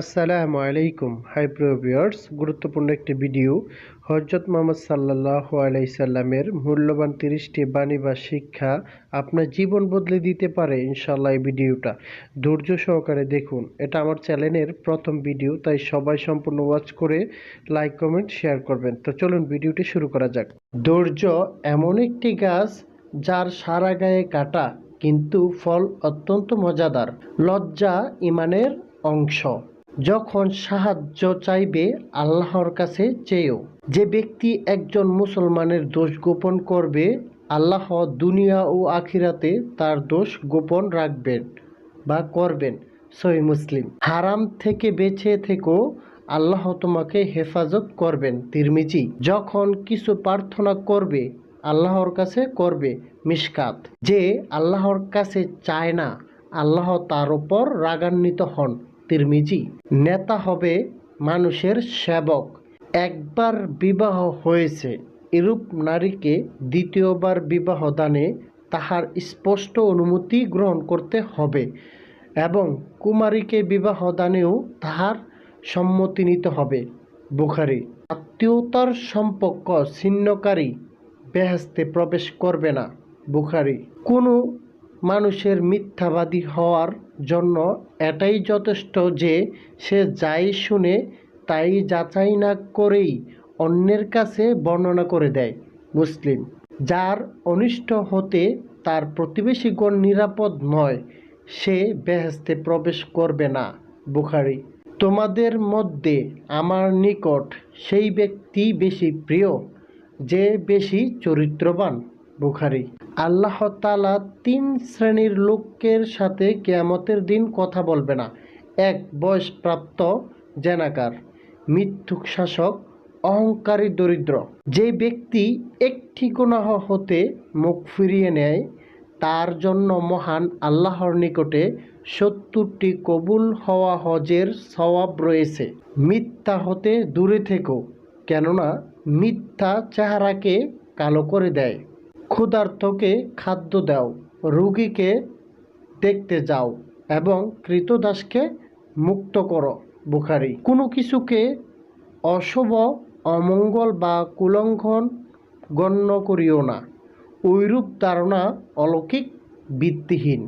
আসসালামু আলাইকুম, hi viewers. গুরুত্বপূর্ণ একটি ভিডিও। হজরত মোহাম্মদ সাল্লাহ আলাইসাল্লামের মূল্যবান তিরিশটি বাণী বা শিক্ষা আপনার জীবন বদলে দিতে পারে ইনশাল্লাহ এই ভিডিওটা। ধৈর্য সহকারে দেখুন। এটা আমার চ্যানেলের প্রথম ভিডিও, তাই সবাই সম্পূর্ণ ওয়াচ করে লাইক, কমেন্ট, শেয়ার করবেন। তো চলুন ভিডিওটি শুরু করা যাক। ধৈর্য এমন একটি গাছ যার সারা গায়ে কাটা, কিন্তু ফল অত্যন্ত মজাদার। লজ্জা ইমানের অংশ। যখন সাহায্য চাইবে আল্লাহর কাছে চেয়েও। যে ব্যক্তি একজন মুসলমানের দোষ গোপন করবে, আল্লাহ দুনিয়া ও আখিরাতে তার দোষ গোপন রাখবেন বা করবেন, সহি মুসলিম। হারাম থেকে বেঁচে থেকেও আল্লাহ তোমাকে হেফাজত করবেন, তিরমিজি। যখন কিছু প্রার্থনা করবে, আল্লাহর কাছে করবে মিসকাত যে আল্লাহর কাছে চায় না, আল্লাহ তার উপর রাগান্বিত হন। তিরমিজি, নেতা হবে মানুষের সেবক। একবার বিবাহ হয়েছে, এরূপ নারীকে দ্বিতীয়বার বিবাহ দানে তাহার স্পষ্ট অনুমতি গ্রহণ করতে হবে এবং কুমারীকে বিবাহ দানেও তাহার সম্মতি নিতে হবে। বুখারি, আত্মীয়তার সম্পর্ক ছিন্নকারী বেহেস্তে প্রবেশ করবে না। বুখারি, কোনো মানুষের মিথ্যাবাদী হওয়ার জন্য এটাই যথেষ্ট যে সে যাই শুনে তাই যাচাই না করেই অন্যের কাছে বর্ণনা করে দেয় মুসলিম। যার অনিষ্ট হতে তার প্রতিবেশীগণ নিরাপদ নয়, সে বেহেস্তে প্রবেশ করবে না। বুখারি। তোমাদের মধ্যে আমার নিকট সেই ব্যক্তি বেশি প্রিয়, যে বেশি চরিত্রবান। বুখারি। আল্লাহ তালা তিন শ্রেণির লোকের সাথে কেয়ামতের দিন কথা বলবে না। এক, বয়সপ্রাপ্ত জেনাকার, মিথ্যুক শাসক, অহংকারী দরিদ্র। যে ব্যক্তি একটি গুনাহ হতে মুখ ফিরিয়ে নেয়, তার জন্য মহান আল্লাহর নিকটে সত্তরটি কবুল হওয়া হজের সওয়াব রয়েছে। মিথ্যা হতে দূরে থেকো, কেননা মিথ্যা চেহারাকে কালো করে দেয়। ক্ষুধার্তকে খাদ্য দাও, রুগীকে দেখতে যাও এবং কৃতদাসকে মুক্ত করো, বুখারি। কোনো কিছুকে অশুভ, অমঙ্গল বা কুলঙ্ঘন গণ্য করিও না। ঐরূপ ধারণা অলৌকিক ভিত্তিহীন,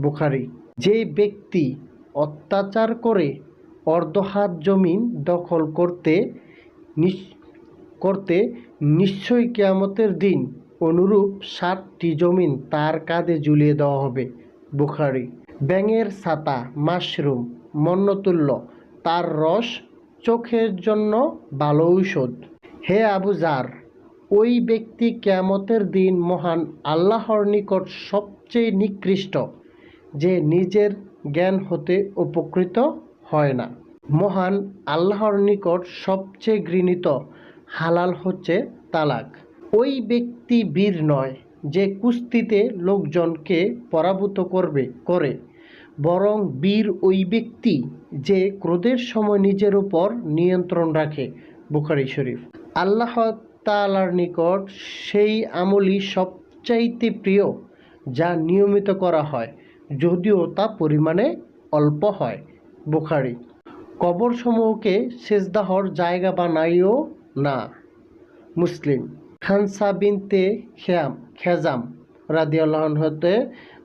বুখারি। যে ব্যক্তি অত্যাচার করে অর্ধহাত জমিন দখল করতে করতে নিশ্চয়ই কেয়ামতের দিন অনুরূপ সাতটি জমিন তার কাঁধে ঝুলিয়ে দেওয়া হবে। বুখারি। ব্যাঙের ছাতা, মাশরুম, মন্নতুল্য, তার রস চোখের জন্য ভালো ঔষধ। হে আবু জার, ওই ব্যক্তি কেয়ামতের দিন মহান আল্লাহর নিকট সবচেয়ে নিকৃষ্ট, যে নিজের জ্ঞান হতে উপকৃত হয় না। মহান আল্লাহর নিকট সবচেয়ে ঘৃণিত, হালাল হচ্ছে তালাক। ওই ব্যক্তি বীর নয় যে কুস্তিতে লোকজনকে পরাভূত করবে, করে। বরং বীর ওই ব্যক্তি যে ক্রোধের সময় নিজের উপর নিয়ন্ত্রণ রাখে, বুখারি শরীফ। আল্লাহ তালার নিকট সেই আমলই সবচাইতে প্রিয়, যা নিয়মিত করা হয়, যদিও তা পরিমাণে অল্প হয়, বুখারি। কবরসমূহকে সেজদাহর জায়গা বানাইও না, মুসলিম। খানসা বিনতে খেয়াম, খেজাম রাদিয়াল্লাহ হতে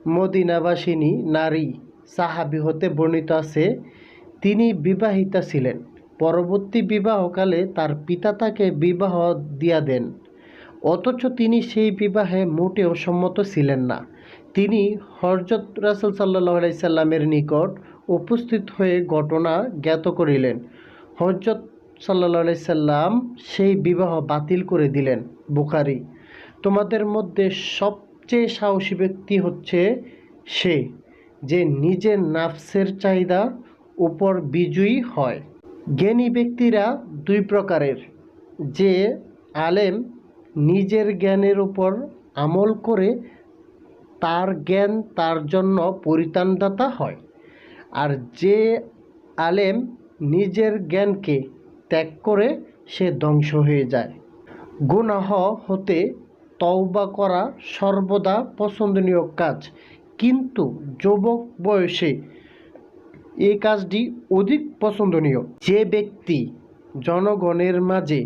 মদিনাবাসিনী, নারী, সাহাবি হতে বর্ণিত আছে। তিনি বিবাহিতা ছিলেন। পরবর্তী বিবাহকালে তার পিতা তাকে বিবাহ দিয়া দেন। অথচ তিনি সেই বিবাহে মোটেও সম্মত ছিলেন না। তিনি হরজত রাসুল সাল্লাহ সাল্লামের নিকট উপস্থিত হয়ে ঘটনা জ্ঞাত করিলেন। হরজত সাল্লা সাল্লাম সেই বিবাহ বাতিল করে দিলেন বুখারি। তোমাদের মধ্যে সবচেয়ে সাহসী ব্যক্তি হচ্ছে সে, যে নিজের নাফসের চাহিদা উপর বিজয়ী হয়। জ্ঞানী ব্যক্তিরা দুই প্রকারের, যে আলেম নিজের জ্ঞানের উপর আমল করে তার জ্ঞান তার জন্য পরিত্রাণদাতা হয়, আর যে আলেম নিজের জ্ঞানকে ত্যাগ করে সে ধ্বংস হয়ে যায়। গুনাহ হতে তওবা করা সর্বদা পছন্দনীয় কাজ। কিন্তু যুবক বয়সে এই কাজটি অধিক পছন্দনীয়। যে ব্যক্তি জনগণের মাঝে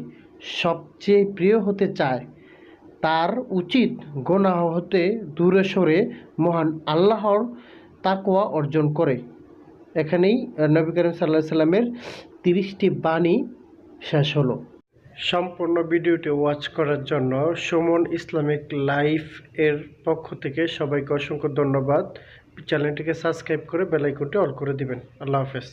সবচেয়ে প্রিয় হতে চায়, তার উচিত গোনাহ হতে দূরে সরে মহান আল্লাহর তাকওয়া অর্জন করে। এখানেই নবী করিম সাল্লাহ সাল্লামের তিরিশটি বাণী শেষ হলো। সম্পূর্ণ ভিডিওটি ওয়াচ করার জন্য সুমন ইসলামিক লাইফ এর পক্ষ থেকে সবাইকে অসংখ্য ধন্যবাদ। চ্যানেলটিকে সাবস্ক্রাইব করে বেলাইকনটি অল করে দিবেন। আল্লাহ হাফেজ।